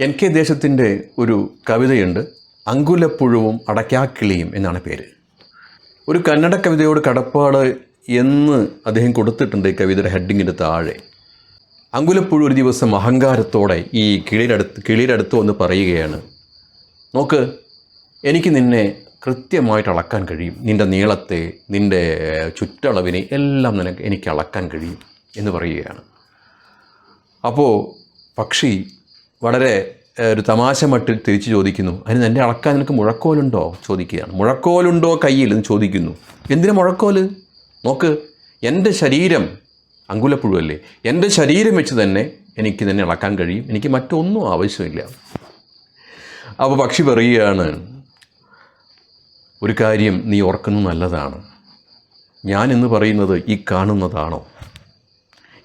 N K ദേശത്തിന്റെ ഒരു കവിതയുണ്ട് അങ്കുലപ്പുഴുവും അടയ്ക്കാക്കിളിയും എന്നാണ് പേര്. ഒരു കന്നഡ കവിതയോട് കടപ്പാട് എന്ന് അദ്ദേഹം കൊടുത്തിട്ടുണ്ട് ഈ കവിതയുടെ ഹെഡിങ്ങിന്റെ താഴെ. അങ്കുലപ്പുഴു ഒരു ദിവസം അഹങ്കാരത്തോടെ ഈ കിളിയിലടുത്ത് അടുത്ത് വന്ന് പറയുകയാണ് നോക്ക് എനിക്ക് നിന്നെ കൃത്യമായിട്ട് അളക്കാൻ കഴിയും. നിന്റെ നീളത്തെ നിന്റെ ചുറ്റളവിനെ എല്ലാം നിനക്ക് എനിക്ക് അളക്കാൻ കഴിയും എന്ന് പറയുകയാണ്. അപ്പോൾ പക്ഷി വളരെ ഒരു തമാശ മട്ടിൽ തിരിച്ചു ചോദിക്കുന്നു. അതിന് എന്റെ അളക്കാൻ നിനക്ക് മുഴക്കോലുണ്ടോ? ചോദിക്കുകയാണ്. മുഴക്കോലുണ്ടോ കയ്യിൽ എന്ന് ചോദിക്കുന്നു. എന്തിനു മുഴക്കോൽ? നോക്ക് എന്റെ ശരീരം അങ്കുലപ്പുഴുവല്ലേ? എന്റെ ശരീരം വെച്ച് തന്നെ എനിക്ക് തന്നെ അളക്കാൻ കഴിയും. എനിക്ക് മറ്റൊന്നും ആവശ്യമില്ല. അപ്പോൾ പക്ഷി പറയുകയാണ് ഒരു കാര്യം നീ ഓർക്കുന്നത് നല്ലതാണ്. ഞാൻ എന്ന് പറയുന്നത് ഈ കാണുന്നതാണോ?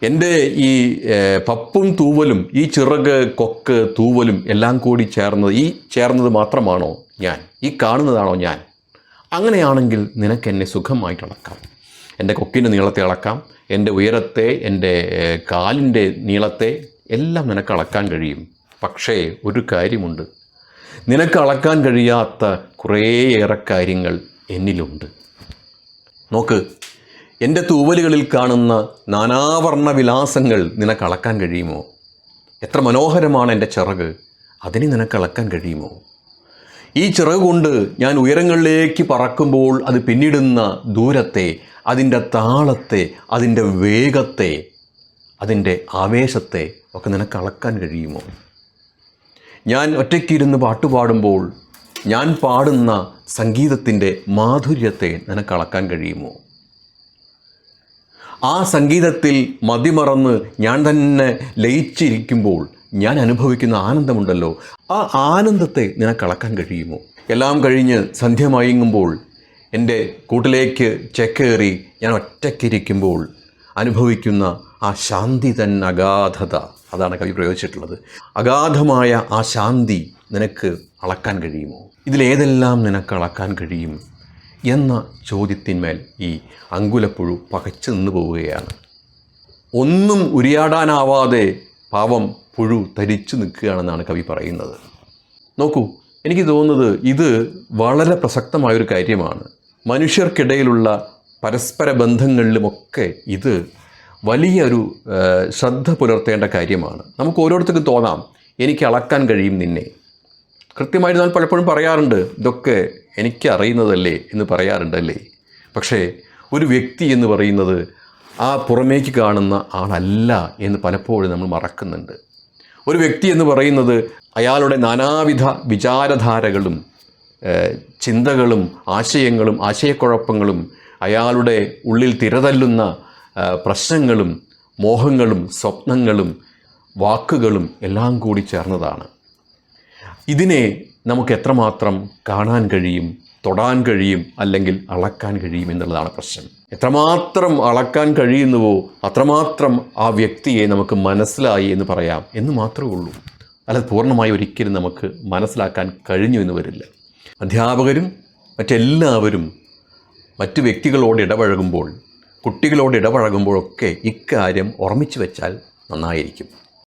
എന്റെ ഈ പപ്പും തൂവലും ഈ ചിറക് കൊക്ക് തൂവലും എല്ലാം കൂടി ചേർന്നത് ഈ ചേർന്നത് മാത്രമാണോ ഞാൻ? ഈ കാണുന്നതാണോ ഞാൻ? അങ്ങനെയാണെങ്കിൽ നിനക്ക് എന്നെ സുഖമായിട്ട് അളക്കാം. എന്റെ കൊക്കിന്റെ നീളത്തെ അളക്കാം. എന്റെ ഉയരത്തെ എന്റെ കാലിന്റെ നീളത്തെ എല്ലാം നിനക്ക് അളക്കാൻ കഴിയും. പക്ഷേ ഒരു കാര്യമുണ്ട്. നിനക്ക് അളക്കാൻ കഴിയാത്ത കുറേയേറെ കാര്യങ്ങൾ എന്നിലുണ്ട്. നോക്ക് എന്റെ തൂവലുകളിൽ കാണുന്ന നാനാവർണ വിലാസങ്ങൾ നിനക്ക് അളക്കാൻ കഴിയുമോ? എത്ര മനോഹരമാണ് എന്റെ ചിറക് അതിനെ നിനക്ക് അളക്കാൻ കഴിയുമോ? ഈ ചിറക് കൊണ്ട് ഞാൻ ഉയരങ്ങളിലേക്ക് പറക്കുമ്പോൾ അത് പിന്നിടുന്ന ദൂരത്തെ അതിന്റെ താളത്തെ അതിന്റെ വേഗത്തെ അതിന്റെ ആവേശത്തെ ഒക്കെ നിനക്ക് അളക്കാൻ കഴിയുമോ? ഞാൻ ഒറ്റയ്ക്കിരുന്ന് പാട്ട് പാടുമ്പോൾ ഞാൻ പാടുന്ന സംഗീതത്തിന്റെ മാധുര്യത്തെ നിനക്ക് അളക്കാൻ കഴിയുമോ? ആ സംഗീതത്തിൽ മതിമറന്ന് ഞാൻ തന്നെ ലയിച്ചിരിക്കുമ്പോൾ ഞാൻ അനുഭവിക്കുന്ന ആനന്ദമുണ്ടല്ലോ. ആ ആനന്ദത്തെ നിനക്ക് അളക്കാൻ കഴിയുമോ? എല്ലാം കഴിഞ്ഞ് സന്ധ്യ മയങ്ങുമ്പോൾ എന്റെ കൂട്ടിലേക്ക് ചെക്കേറി ഞാൻ ഒറ്റയ്ക്കിരിക്കുമ്പോൾ അനുഭവിക്കുന്ന ആ ശാന്തി തന്നെ അഗാധത. അതാണ് കവി പ്രയോഗിച്ചിട്ടുള്ളത്. അഗാധമായ ആ ശാന്തി നിനക്ക് അളക്കാൻ കഴിയുമോ? ഇതിലേതെല്ലാം നിനക്ക് അളക്കാൻ കഴിയും? എന്ന ചോദ്യത്തിന്മേൽ ഈ അങ്കുലപ്പുഴു പകച്ചു നിന്ന് പോവുകയാണ്. ഒന്നും ഉരിയാടാനാവാതെ പാവം പുഴു തരിച്ചു നിൽക്കുകയാണെന്നാണ് കവി പറയുന്നത്. നോക്കൂ എനിക്ക് തോന്നുന്നത് ഇത് വളരെ പ്രസക്തമായൊരു കാര്യമാണ്. മനുഷ്യർക്കിടയിലുള്ള പരസ്പര ബന്ധങ്ങളിലുമൊക്കെ ഇത് വലിയൊരു ശ്രദ്ധ പുലർത്തേണ്ട കാര്യമാണ്. നമുക്ക് ഓരോരുത്തർക്കും തോന്നാം എനിക്ക് അളക്കാൻ കഴിയും നിന്നെ. കൃത്യമായിട്ട് ഞാൻ പലപ്പോഴും പറയാറുണ്ട് ഇതൊക്കെ എനിക്ക് അറിയുന്നതല്ലേ എന്ന് പറയാറുണ്ടല്ലേ? പക്ഷേ ഒരു വ്യക്തി എന്ന് പറയുന്നത് ആ പുറമേക്ക് കാണുന്ന ആളല്ല എന്ന് പലപ്പോഴും നമ്മൾ മറക്കുന്നുണ്ട്. ഒരു വ്യക്തി എന്ന് പറയുന്നത് അയാളുടെ നാനാവിധ വിചാരധാരകളും ചിന്തകളും ആശയങ്ങളും ആശയക്കുഴപ്പങ്ങളും അയാളുടെ ഉള്ളിൽ തിരതല്ലുന്ന പ്രശ്നങ്ങളും മോഹങ്ങളും സ്വപ്നങ്ങളും വാക്കുകളും എല്ലാം കൂടി ചേർന്നതാണ്. ഇതിനെ നമുക്ക് എത്രമാത്രം കാണാൻ കഴിയും തൊടാൻ കഴിയും അല്ലെങ്കിൽ അളക്കാൻ കഴിയും എന്നുള്ളതാണ് പ്രശ്നം. എത്രമാത്രം അളക്കാൻ കഴിയുന്നുവോ അത്രമാത്രം ആ വ്യക്തിയെ നമുക്ക് മനസ്സിലായി എന്ന് പറയാം എന്ന് മാത്രമേ ഉള്ളൂ. അല്ലാതെ പൂർണമായി ഒരിക്കലും നമുക്ക് മനസ്സിലാക്കാൻ കഴിഞ്ഞു എന്ന് വരില്ല. അധ്യാപകരും മറ്റെല്ലാവരും മറ്റ് വ്യക്തികളോട് ഇടപഴകുമ്പോൾ കുട്ടികളോട് ഇടപഴകുമ്പോഴൊക്കെ ഇക്കാര്യം ഓർമ്മിച്ചു വെച്ചാൽ നന്നായിരിക്കും.